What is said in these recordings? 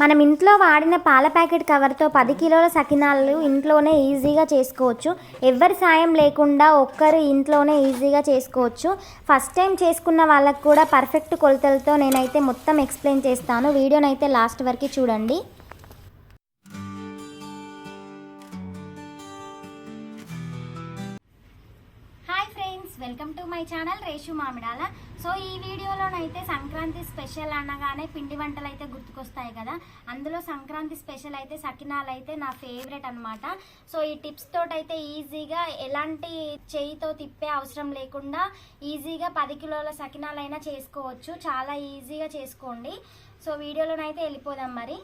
మనం ఇంట్లో వాడిన పాల ప్యాకెట్ కవర్తో పది కిలోల సకినాలు ఇంట్లోనే ఈజీగా చేసుకోవచ్చు. ఎవరి సాయం లేకుండా ఒక్కరు ఇంట్లోనే ఈజీగా చేసుకోవచ్చు. ఫస్ట్ టైం చేసుకున్న వాళ్ళకు కూడా పర్ఫెక్ట్ కొలతలతో నేనైతే మొత్తం ఎక్స్ప్లెయిన్ చేస్తాను. వీడియోనైతే లాస్ట్ వరకు చూడండి. Welcome to my channel Reshu Mamidala. So ఈ వీడియోలోనైతే సంక్రాంతి స్పెషల్ అనగానే పిండి వంటలు అయితే గుర్తుకొస్తాయి కదా. అందులో సంక్రాంతి స్పెషల్ అయితే సకినాలు అయితే నా ఫేవరెట్ అనమాట సో ఈ టిప్స్ తోటైతే ఈజీగా ఎలాంటి చేయితో తిప్పే అవసరం లేకుండా ఈజీగా పది కిలోల సకినాలైనా చేసుకోవచ్చు. చాలా ఈజీగా చేసుకోండి. సో వీడియోలోనైతే వెళ్ళిపోదాం మరి.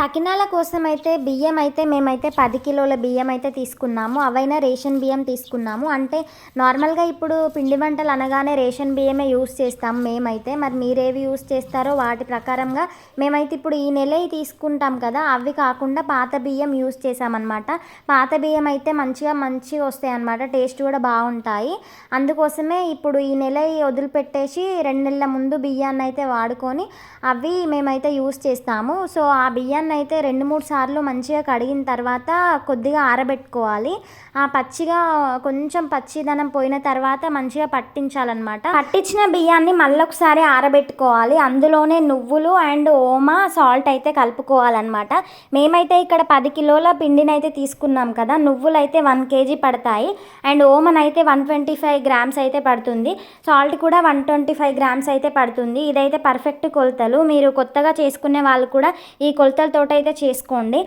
సకినాల కోసం అయితే బియ్యం అయితే మేమైతే పది కిలోల బియ్యం అయితే తీసుకున్నాము. అవైనా రేషన్ బియ్యం తీసుకున్నాము. అంటే నార్మల్గా ఇప్పుడు పిండి వంటలు అనగానే రేషన్ బియ్యమే యూస్ చేస్తాం మేమైతే. మరి మీరేవి యూస్ చేస్తారో వాటి ప్రకారంగా మేమైతే ఇప్పుడు ఈ నెల తీసుకుంటాం కదా. అవి కాకుండా పాత బియ్యం యూస్ చేసామన్నమాట పాత బియ్యం అయితే మంచిగా మంచిగా వస్తాయి అన్నమాట టేస్ట్ కూడా బాగుంటాయి. అందుకోసమే ఇప్పుడు ఈ నెల వదిలిపెట్టేసి రెండు నెలల ముందు బియ్యాన్ని అయితే వాడుకొని అవి మేమైతే యూస్ చేస్తాము. సో ఆ బియ్యాన్ని అయితే రెండు మూడు సార్లు మంచిగా కడిగిన తర్వాత కొద్దిగా ఆరబెట్టుకోవాలి. ఆ పచ్చిగా కొంచెం పచ్చిదనం పోయిన తర్వాత మంచిగా పట్టించాలన్నమాట. పట్టించిన బియ్యాన్ని మళ్ళొకసారి ఆరబెట్టుకోవాలి. అందులోనే నువ్వులు అండ్ ఓమా సాల్ట్ అయితే కలుపుకోవాలన్నమాట. మేమైతే ఇక్కడ పది కిలోల పిండిని అయితే తీసుకున్నాం కదా. నువ్వులు అయితే వన్ కేజీ పడతాయి. అండ్ ఓమన్ అయితే వన్ ట్వంటీ ఫైవ్ గ్రామ్స్ అయితే పడుతుంది. సాల్ట్ కూడా వన్ ట్వంటీ ఫైవ్ గ్రామ్స్ అయితే పడుతుంది. ఇదైతే పర్ఫెక్ట్ కొలతలు. మీరు కొత్తగా చేసుకునే వాళ్ళు కూడా ఈ తోట అయితే చేసుకోండి.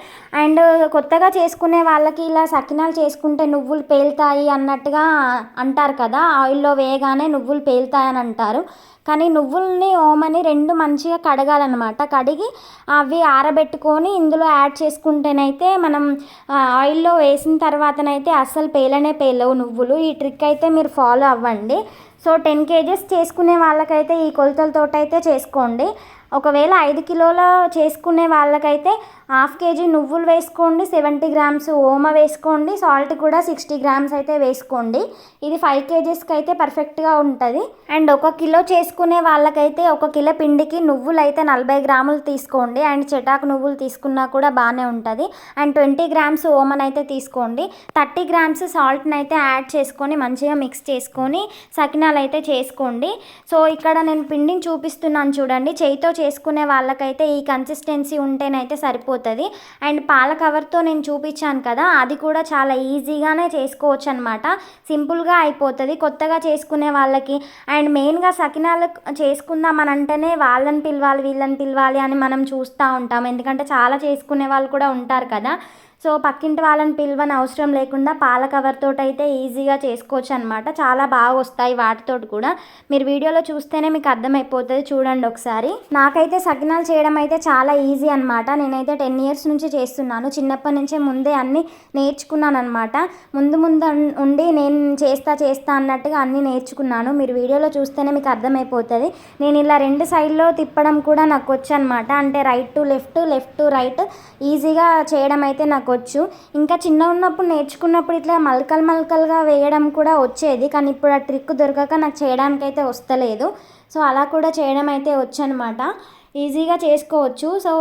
అండ్ కొత్తగా చేసుకునే వాళ్ళకి ఇలా సకినాలు చేసుకుంటే నువ్వులు పేలుతాయి అన్నట్టుగా అంటారు కదా ఆయిల్లో వేయగానే నువ్వులు పేలుతాయి అని అంటారు. కానీ నువ్వుల్ని ఓమని రెండు మంచిగా కడగాలన్నమాట. కడిగి అవి ఆరబెట్టుకొని ఇందులో యాడ్ చేసుకుంటేనైతే మనం ఆయిల్లో వేసిన తర్వాతనైతే అస్సలు పేలనే పేలవు నువ్వులు. ఈ ట్రిక్ అయితే మీరు ఫాలో అవ్వండి. సో టెన్ కేజెస్ చేసుకునే వాళ్ళకైతే ఈ కొలతలతో అయితే చేసుకోండి. ఒకవేళ ఐదు కిలోల చేసుకునే వాళ్ళకైతే హాఫ్ కేజీ నువ్వులు వేసుకోండి సెవెంటీ గ్రామ్స్ ఓమ వేసుకోండి సాల్ట్ కూడా సిక్స్టీ గ్రామ్స్ అయితే వేసుకోండి. ఇది ఫైవ్ కేజీస్కి అయితే పర్ఫెక్ట్గా ఉంటుంది. అండ్ ఒక కిలో చేసుకునే వాళ్ళకైతే ఒక కిలో పిండికి నువ్వులు అయితే నలభై గ్రాములు తీసుకోండి. అండ్ చెటాకు నువ్వులు తీసుకున్నా కూడా బాగానే ఉంటుంది. అండ్ ట్వంటీ గ్రామ్స్ ఓమన్ అయితే తీసుకోండి. థర్టీ గ్రామ్స్ సాల్ట్ని అయితే యాడ్ చేసుకొని మంచిగా మిక్స్ చేసుకొని సకినాలు అయితే చేసుకోండి. సో ఇక్కడ నేను పిండిని చూపిస్తున్నాను చూడండి. చేయితో చేసుకునే వాళ్ళకైతే ఈ కన్సిస్టెన్సీ ఉంటేనైతే సరిపోతుంది. అండ్ పాల కవర్తో నేను చూపించాను కదా అది కూడా చాలా ఈజీగానే చేసుకోవచ్చు అనమాట సింపుల్గా అయిపోతుంది కొత్తగా చేసుకునే వాళ్ళకి. అండ్ మెయిన్గా సకినాలు చేసుకుందాం అని అంటేనే వాళ్ళని పిలవాలి వీళ్ళని పిలవాలి అని మనం చూస్తూ ఉంటాం. ఎందుకంటే చాలా చేసుకునే వాళ్ళు కూడా ఉంటారు కదా. సో పక్కింటి వాళ్ళని పిలవని అవసరం లేకుండా పాల కవర్తో అయితే ఈజీగా చేసుకోవచ్చు అనమాట చాలా బాగా వస్తాయి వాటితోటి కూడా. మీరు వీడియోలో చూస్తేనే మీకు అర్థమైపోతుంది. చూడండి ఒకసారి. నాకైతే సకినాలు చేయడం అయితే చాలా ఈజీ అనమాట నేనైతే టెన్ ఇయర్స్ నుంచి చేస్తున్నాను. చిన్నప్పటి నుంచే ముందే అన్ని నేర్చుకున్నాను అనమాట ముందు ముందు ఉండి నేను చేస్తా చేస్తా అన్నట్టుగా అన్నీ నేర్చుకున్నాను. మీరు వీడియోలో చూస్తేనే మీకు అర్థమైపోతుంది. నేను ఇలా రెండు సైడ్లో తిప్పడం కూడా నాకు వచ్చు అనమాట అంటే right to left left to right ఈజీగా చేయడం అయితే నాకు వచ్చు ఇంకా చిన్న ఉన్నప్పుడు నేర్చుకున్నప్పుడు ఇట్లా మలకలు మలకలుగా వేయడం కూడా వచ్చేది. కానీ ఇప్పుడు ఆ ట్రిక్ దొరకక నాకు చేయడానికి అయితే వస్తలేదు. సో అలా కూడా చేయడం అయితే వచ్చనమాట. ఈజీగా చేసుకోవచ్చు. సో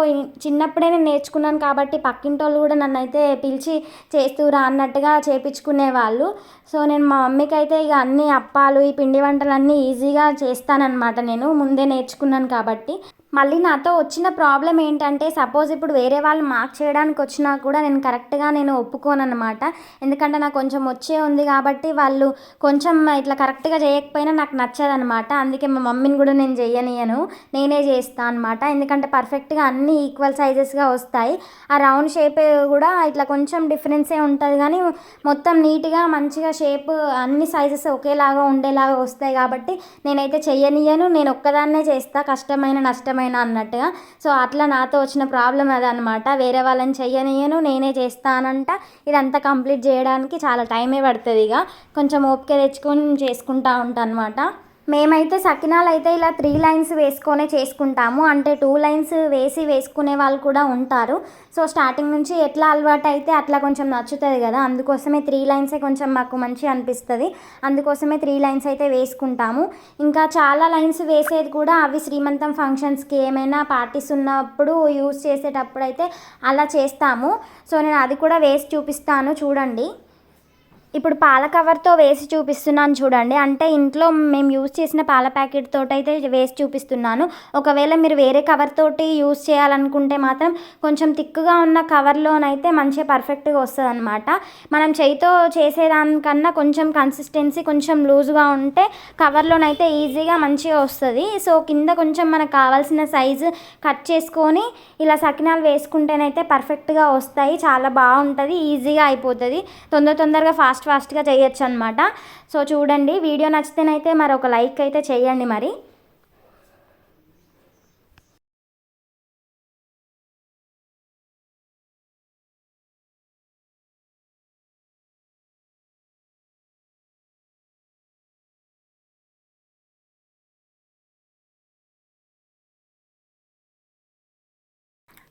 చిన్నప్పుడే నేను నేర్చుకున్నాను కాబట్టి పక్కింటి వాళ్ళు కూడా నన్ను అయితే పిలిచి చేస్తురా అన్నట్టుగా చేపించుకునేవాళ్ళు సో నేను మా మమ్మీకి అయితే ఇక అన్ని అప్పాలు ఈ పిండి వంటలు అన్నీ ఈజీగా చేస్తానన్నమాట. నేను ముందే నేర్చుకున్నాను కాబట్టి. మళ్ళీ నాతో వచ్చిన ప్రాబ్లం ఏంటంటే సపోజ్ ఇప్పుడు వేరే వాళ్ళు మార్క్ చేయడానికి వచ్చినా కూడా నేను కరెక్ట్గా నేను ఒప్పుకోను అనమాట ఎందుకంటే నాకు కొంచెం వచ్చే ఉంది కాబట్టి వాళ్ళు కొంచెం ఇట్లా కరెక్ట్గా చేయకపోయినా నాకు నచ్చదనమాట అందుకే మా మమ్మీని కూడా నేను చేయనియను. నేనే చేస్తాను అనమాట ఎందుకంటే పర్ఫెక్ట్గా అన్ని ఈక్వల్ సైజెస్గా వస్తాయి. ఆ రౌండ్ షేప్ కూడా ఇట్లా కొంచెం డిఫరెన్సే ఉంటుంది. కానీ మొత్తం నీట్గా మంచిగా షేప్ అన్ని సైజెస్ ఒకేలాగా ఉండేలాగా వస్తాయి కాబట్టి నేనైతే చేయనియను నేను ఒక్కదాన్నే చేస్తా. కష్టమైన నష్టమైన అన్నట్టుగా. సో అట్లా నాతో వచ్చిన ప్రాబ్లం అదనమాట వేరే వాళ్ళని చెయ్యనియను నేనే చేస్తానంట. ఇదంతా కంప్లీట్ చేయడానికి చాలా టైమే పడుతుంది ఇక కొంచెం ఓపిక తెచ్చుకొని చేసుకుంటా ఉంటాను అనమాట మేమైతే సకినాలు అయితే ఇలా త్రీ లైన్స్ వేసుకొనే చేసుకుంటాము. అంటే టూ లైన్స్ వేసి వేసుకునే వాళ్ళు కూడా ఉంటారు. సో స్టార్టింగ్ నుంచి ఎట్లా అలవాటు అయితే అట్లా కొంచెం నచ్చుతుంది కదా. అందుకోసమే త్రీ లైన్సే కొంచెం మాకు మంచి అనిపిస్తుంది. అందుకోసమే త్రీ లైన్స్ అయితే వేసుకుంటాము. ఇంకా చాలా లైన్స్ వేసేది కూడా అవి శ్రీమంతం ఫంక్షన్స్కి ఏమైనా పార్టీస్ ఉన్నప్పుడు యూస్ చేసేటప్పుడు అయితే అలా చేస్తాము. సో నేను అది కూడా వేసి చూపిస్తాను. చూడండి. ఇప్పుడు పాల కవర్తో వేసి చూపిస్తున్నాను చూడండి. అంటే ఇంట్లో మేము యూజ్ చేసిన పాల ప్యాకెట్ తోటి అయితే వేసి చూపిస్తున్నాను. ఒకవేళ మీరు వేరే కవర్ తోటి యూజ్ చేయాలనుకుంటే మాత్రం కొంచెం తిక్కుగా ఉన్న కవర్లోనైతే మంచిగా పర్ఫెక్ట్గా వస్తుంది అనమాట మనం చేయితో చేసేదానికన్నా కొంచెం కన్సిస్టెన్సీ కొంచెం లూజ్గా ఉంటే కవర్లోనైతే ఈజీగా మంచిగా వస్తుంది. సో కింద కొంచెం మనకు కావాల్సిన సైజు కట్ చేసుకొని ఇలా సకినాలు వేసుకుంటేనైతే పర్ఫెక్ట్గా వస్తాయి. చాలా బాగుంటుంది ఈజీగా అయిపోతుంది. తొందర తొందరగా ఫాస్ట్ ఫాస్ట్ ఫాస్ట్గా చేయొచ్చు అనమాట సో చూడండి వీడియో నచ్చితేనైతే మరి ఒక లైక్ అయితే చేయండి మరి.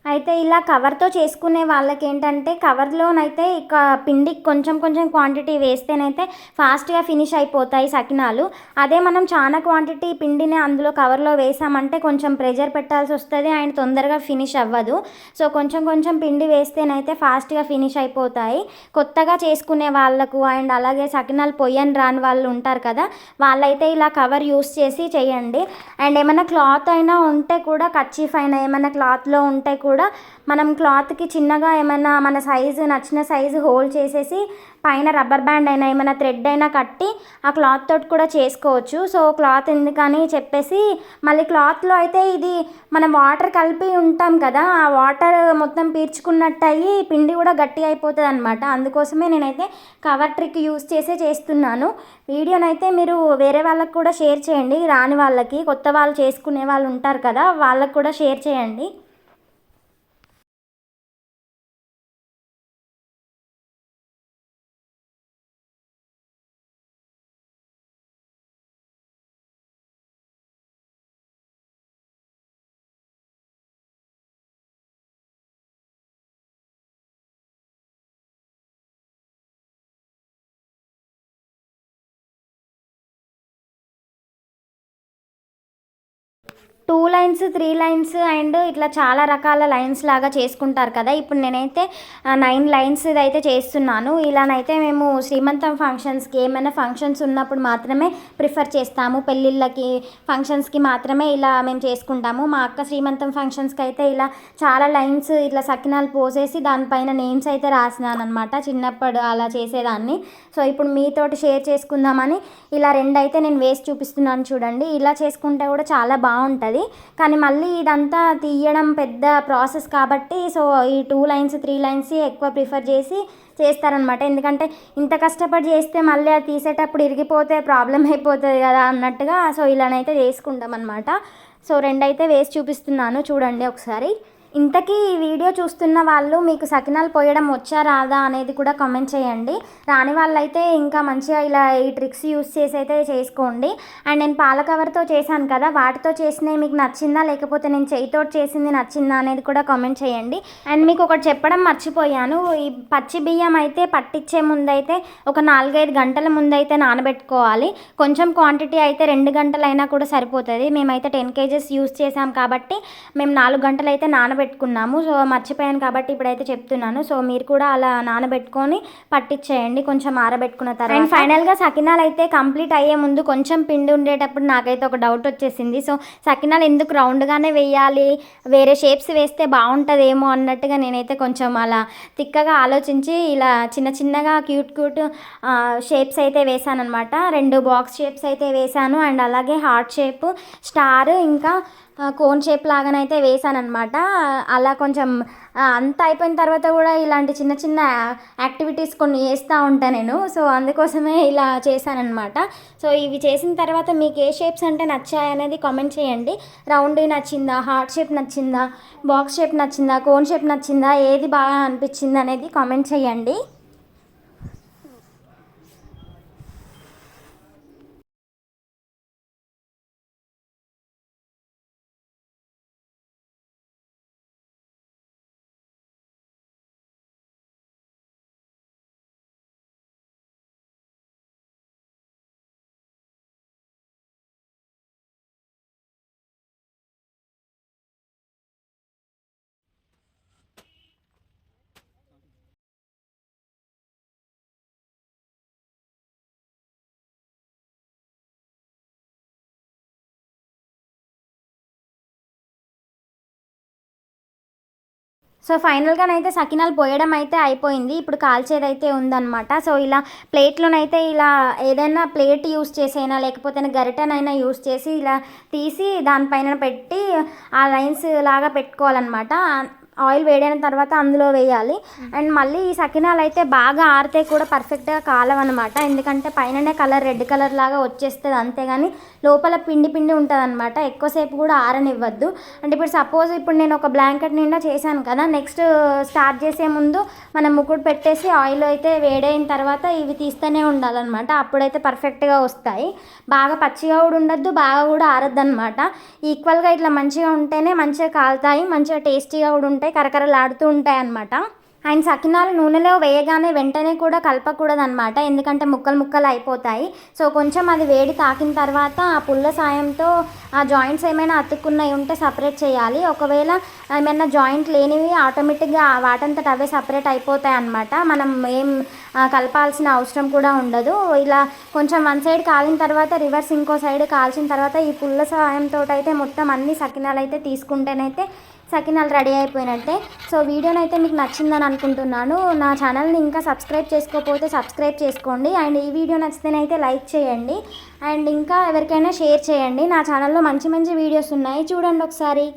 అయితే ఇలా కవర్తో చేసుకునే వాళ్ళకి ఏంటంటే కవర్లోనైతే ఇక పిండి కొంచెం కొంచెం క్వాంటిటీ వేస్తేనైతే ఫాస్ట్గా ఫినిష్ అయిపోతాయి సకినాలు. అదే మనం చాలా క్వాంటిటీ పిండిని అందులో కవర్లో వేసామంటే కొంచెం ప్రెజర్ పెట్టాల్సి వస్తుంది అండ్ తొందరగా ఫినిష్ అవ్వదు. సో కొంచెం కొంచెం పిండి వేస్తేనైతే ఫాస్ట్గా ఫినిష్ అయిపోతాయి. కొత్తగా చేసుకునే వాళ్ళకు అండ్ అలాగే సకినాలు పొయ్యని రాని వాళ్ళు ఉంటారు కదా వాళ్ళైతే ఇలా కవర్ యూస్ చేసి చేయండి. అండ్ ఏమైనా క్లాత్ అయినా ఉంటే కూడా కచ్చీఫ్ అయినా ఏమైనా క్లాత్లో ఉంటే కూడా కూడా మనం క్లాత్కి చిన్నగా ఏమైనా మన సైజు నచ్చిన సైజు హోల్డ్ చేసేసి పైన రబ్బర్ బ్యాండ్ అయినా ఏమైనా థ్రెడ్ అయినా కట్టి ఆ క్లాత్ తోటి కూడా చేసుకోవచ్చు. సో క్లాత్ ఎందుకని చెప్పేసి మళ్ళీ క్లాత్లో అయితే ఇది మనం వాటర్ కలిపి ఉంటాం కదా ఆ వాటర్ మొత్తం పీల్చుకున్నట్టు అయ్యి పిండి కూడా గట్టి అయిపోతుంది అనమాట అందుకోసమే నేనైతే కవర్ ట్రిక్ యూస్ చేసే చేస్తున్నాను. వీడియోనైతే మీరు వేరే వాళ్ళకి కూడా షేర్ చేయండి. రాని వాళ్ళకి కొత్త వాళ్ళు చేసుకునే వాళ్ళు ఉంటారు కదా వాళ్ళకి కూడా షేర్ చేయండి. Two lines three lines and ఇట్లా చాలా రకాల లైన్స్ లాగా చేసుకుంటారు కదా. ఇప్పుడు నేనైతే నైన్ లైన్స్ అయితే చేస్తున్నాను. ఇలానైతే మేము శ్రీమంతం ఫంక్షన్స్కి ఏమైనా ఫంక్షన్స్ ఉన్నప్పుడు మాత్రమే ప్రిఫర్ చేస్తాము. పెళ్ళిళ్ళకి ఫంక్షన్స్కి మాత్రమే ఇలా మేము చేసుకుంటాము. మా అక్క శ్రీమంతం ఫంక్షన్స్కి అయితే ఇలా చాలా లైన్స్ ఇట్లా సకినాలు పోసేసి దానిపైన నేమ్స్ అయితే రాసినాను అనమాట చిన్నప్పుడు అలా చేసేదాన్ని. సో ఇప్పుడు మీతోటి షేర్ చేసుకుందామని ఇలా రెండు అయితే నేను వేసి చూపిస్తున్నాను చూడండి. ఇలా చేసుకుంటే కూడా చాలా బాగుంటుంది. కానీ మళ్ళీ ఇదంతా తీయడం పెద్ద ప్రాసెస్ కాబట్టి సో ఈ టూ లైన్స్ త్రీ లైన్స్ ఎక్కువ ప్రిఫర్ చేసి చేస్తారనమాట. ఎందుకంటే ఇంత కష్టపడి చేస్తే మళ్ళీ అది తీసేటప్పుడు ఇరిగిపోతే ప్రాబ్లం అయిపోతుంది కదా అన్నట్టుగా సో ఇలానైతే చేసుకుంటాం అనమాట సో రెండైతే వేసి చూపిస్తున్నాను. చూడండి ఒకసారి. ఇంతకీ ఈ వీడియో చూస్తున్న వాళ్ళు మీకు సకినాలు పోయడం వచ్చా రాదా అనేది కూడా కామెంట్ చేయండి. రాని వాళ్ళైతే ఇంకా మంచిగా ఇలా ఈ ట్రిక్స్ యూస్ చేసి అయితే చేసుకోండి. అండ్ నేను పాల కవర్తో చేశాను కదా వాటితో చేసినవి మీకు నచ్చిందా లేకపోతే నేను చేయితో చేసింది నచ్చిందా అనేది కూడా కామెంట్ చేయండి. అండ్ మీకు ఒకటి చెప్పడం మర్చిపోయాను ఈ పచ్చి బియ్యం అయితే పట్టించే ముందైతే ఒక నాలుగైదు గంటల ముందైతే నానబెట్టుకోవాలి. కొంచెం క్వాంటిటీ అయితే రెండు గంటలైనా కూడా సరిపోతుంది. మేమైతే టెన్ కేజెస్ యూస్ చేసాం కాబట్టి మేము నాలుగు గంటలైతే నానబెట్టుకోవాలి. నానబెట్టుకున్నాము. సో మర్చిపోయాను కాబట్టి ఇప్పుడైతే చెప్తున్నాను. సో మీరు కూడా అలా నానబెట్టుకొని పట్టించేయండి కొంచెం ఆరబెట్టుకున్న తర్వాత. అండ్ ఫైనల్గా సకినాలు అయితే కంప్లీట్ అయ్యే ముందు కొంచెం పిండి ఉండేటప్పుడు నాకైతే ఒక డౌట్ వచ్చేసింది. సో సకినాలు ఎందుకు రౌండ్గానే వేయాలి? వేరే షేప్స్ వేస్తే బాగుంటుందేమో అన్నట్టుగా నేనైతే కొంచెం అలా తిక్కగా ఆలోచించి ఇలా చిన్న చిన్నగా క్యూట్ క్యూట్ షేప్స్ అయితే వేసాను అనమాట రెండు బాక్స్ షేప్స్ అయితే వేసాను అండ్ అలాగే హార్ట్ షేప్ స్టార్ ఇంకా కోన్ షేప్ లాగానైతే వేసాను అనమాట అలా కొంచెం అంతా అయిపోయిన తర్వాత కూడా ఇలాంటి చిన్న చిన్న యాక్టివిటీస్ కొన్ని చేస్తూ ఉంటాను నేను. సో అందుకోసమే ఇలా చేశానమాట సో ఇవి చేసిన తర్వాత మీకు ఏ షేప్స్ అంటే నచ్చాయి అనేది కామెంట్ చేయండి. రౌండ్ నచ్చిందా హార్ట్ షేప్ నచ్చిందా బాక్స్ షేప్ నచ్చిందా కోన్ షేప్ నచ్చిందా ఏది బాగా అనిపించింది అనేది కామెంట్ చేయండి. సో ఫైనల్గానైతే సకినాలు పోయడం అయితే అయిపోయింది. ఇప్పుడు కాల్చేది అయితే ఉందన్నమాట. సో ఇలా ప్లేట్లోనైతే ఇలా ఏదైనా ప్లేట్ యూస్ చేసైనా లేకపోతే గరిటెనైనా యూస్ చేసి ఇలా తీసి దానిపైన పెట్టి ఆ లైన్స్ లాగా పెట్టుకోవాలన్నమాట. ఆయిల్ వేడైన తర్వాత అందులో వేయాలి. అండ్ మళ్ళీ ఈ సకినాలు అయితే బాగా ఆరితే కూడా పర్ఫెక్ట్గా కాలవన్నమాట. ఎందుకంటే పైననే కలర్ రెడ్ కలర్ లాగా వచ్చేస్తుంది అంతేగాని లోపల పిండి పిండి ఉంటుంది అనమాట ఎక్కువసేపు కూడా ఆరనివ్వద్దు. అంటే ఇప్పుడు సపోజ్ ఇప్పుడు నేను ఒక బ్లాంకెట్ నిండా చేశాను కదా నెక్స్ట్ స్టార్ట్ చేసే ముందు మనం ముకుడు పెట్టేసి ఆయిల్ అయితే వేడైన తర్వాత ఇవి తీస్తూనే ఉండాలన్నమాట. అప్పుడైతే పర్ఫెక్ట్గా వస్తాయి. బాగా పచ్చిగా కూడా ఉండద్దు బాగా కూడా ఆరద్దు అనమాట ఈక్వల్గా ఇట్లా మంచిగా ఉంటేనే మంచిగా కాలుతాయి మంచిగా టేస్టీగా కూడా ఉంటాయి కరకరలాడుతూ ఉంటాయి అన్నమాట అండ్ సకినాలు నూనెలో వేయగానే వెంటనే కూడా కలపకూడదనమాట ఎందుకంటే ముక్కలు ముక్కలు అయిపోతాయి. సో కొంచెం అది వేడి తాకిన తర్వాత ఆ పుల్ల సాయంతో ఆ జాయింట్స్ ఏమైనా అతుక్కున్నాయి ఉంటే సపరేట్ చేయాలి. ఒకవేళ ఏమైనా జాయింట్ లేనివి ఆటోమేటిక్గా వాటంతట అవే సపరేట్ అయిపోతాయి అనమాట మనం ఏం కలపాల్సిన అవసరం కూడా ఉండదు. ఇలా కొంచెం వన్ సైడ్ కాలిన తర్వాత రివర్స్ ఇంకో సైడ్ కాల్చిన తర్వాత ఈ పుల్ల సహాయంతో అయితే మొత్తం అన్ని సకినాలు అయితే తీసుకుంటేనైతే సకినాలు రెడీ అయిపోయినట్టే. సో వీడియోనైతే మీకు నచ్చిందని అనుకుంటున్నాను. నా ఛానల్ని ఇంకా సబ్స్క్రైబ్ చేసుకోకపోతే సబ్స్క్రైబ్ చేసుకోండి. అండ్ ఈ వీడియో నచ్చితేనైతే లైక్ చేయండి. అండ్ ఇంకా ఎవరికైనా షేర్ చేయండి. నా ఛానల్లో మంచి మంచి వీడియోస్ ఉన్నాయి. చూడండి ఒకసారి.